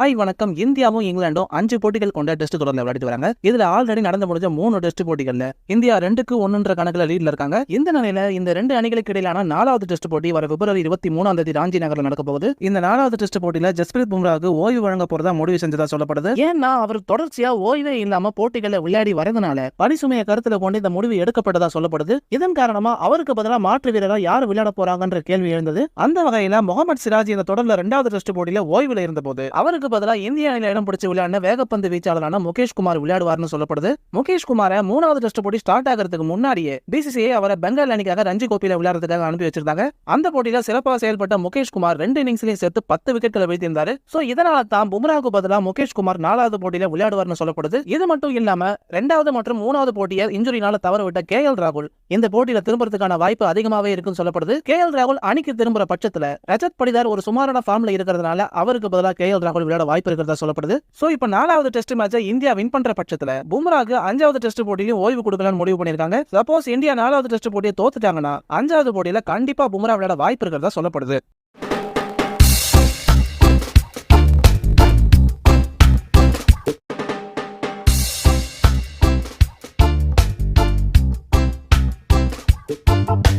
Hi வணக்கம். இந்தியாவும் இங்கிலாந்தும் அஞ்சு போட்டிகள் கொண்ட டெஸ்ட் தொடர்ந்து விளையாடிட்டு வராங்க. இதுல ஆல்ரெடி நடந்து முடிஞ்ச மூணு டெஸ்ட் போட்டிகள்ல இந்தியா ரெண்டுக்கு ஒன்றுன்ற கணக்குல லீட்ல இருக்காங்க. இந்த நிலையில இந்த ரெண்டு அணிகளுக்கு இடையிலான நாலாவது டெஸ்ட் போட்டி வர பிப்ரவரி இருபத்தி மூணாம் தேதி ராஞ்சி நகரில் நடக்க போகுது. இந்த நாலாவது டெஸ்ட் போட்டியில ஜஸ்பிரீத் பும்ராவுக்கு ஓய்வு வழங்க போறதா முடிவு செஞ்சதா சொல்லப்படுது. ஏன்னா அவர் தொடர்ச்சியா ஓய்வே இல்லாம போட்டிகளை விளையாடி வரதுனால பணிசுமையை கருத்துல கொண்டு இந்த முடிவு எடுக்கப்பட்டதா சொல்லப்படுது. இதன் காரணமா அவருக்கு பதிலா மாற்று வீரரா யார் விளையாட போறாங்கன்ற கேள்வி எழுந்தது. அந்த வகையில முகமது சிராஜ் இந்த தொடர்ல ரெண்டாவது டெஸ்ட் போட்டியில ஓய்வுல இருந்தபோது அவருக்கு அவருக்கு பதிலாக இந்திய அணியில் இடம் பிடிச்சி விளையாடின வேகப்பந்து வீச்சாளரான முகேஷ் குமார் விளையாடுவார்னு சொல்லப்படுது. முகேஷ் குமாரை மூணாவது டெஸ்ட் போட்டி ஸ்டார்ட் ஆகிறதுக்கு முன்னாடியே பிசிசிஐ அவரை பெங்கால் அணிக்காக ரஞ்சி கோப்பையில விளையாடுறதுக்காக அனுப்பி வச்சிருந்தாங்க. அந்த போட்டியில சிறப்பாக செயல்பட்ட முகேஷ் குமார் ரெண்டு இன்னிங்ஸ்லயும் சேர்த்து பத்து விக்கெட்களை வீழ்த்தியிருந்தாரு. சோ இதனால தான் பும்ராவுக்கு பதிலாக முகேஷ் குமார் நாலாவது போட்டியில விளையாடுவார்னு சொல்லப்படுது. இது மட்டும் இல்லாம ரெண்டாவது மற்றும் மூணாவது போட்டியை இன்ஜுரினால தவறவிட்ட கே எல் ராகுல் இந்த போட்டியில திரும்புறதுக்கான வாய்ப்பு அதிகமாவே இருக்குன்னு சொல்லப்படுது. கே எல் ராகுல் அணிக்கு திரும்புற பட்சத்துல ரஜத் படிதார் ஒரு சுமாரான ஃபார்ம்ல இருக்கிறதுனால அவருக்கு பதிலாக கே எல் ராகுல் விளையாட வாய்ப்பு இருக்கிறதா சொல்லப்படுது. சோ இப்ப நாலாவது டெஸ்ட் மேட்சை இந்தியா வின் பண்ற பட்சத்தில் பும்ராக்கு அஞ்சாவது டெஸ்ட் போட்டியும் ஓய்வு கொடுக்கலாம்னு முடிவு பண்ணிருக்காங்க சப்போஸ் இந்தியா நாலாவது டெஸ்ட் போட்டியை தோத்துட்டாங்கன்னா அஞ்சாவது போட்டியில கண்டிப்பா பும்ரா விளையாட வாய்ப்பு இருக்கிறதா சொல்லப்படுது. Thank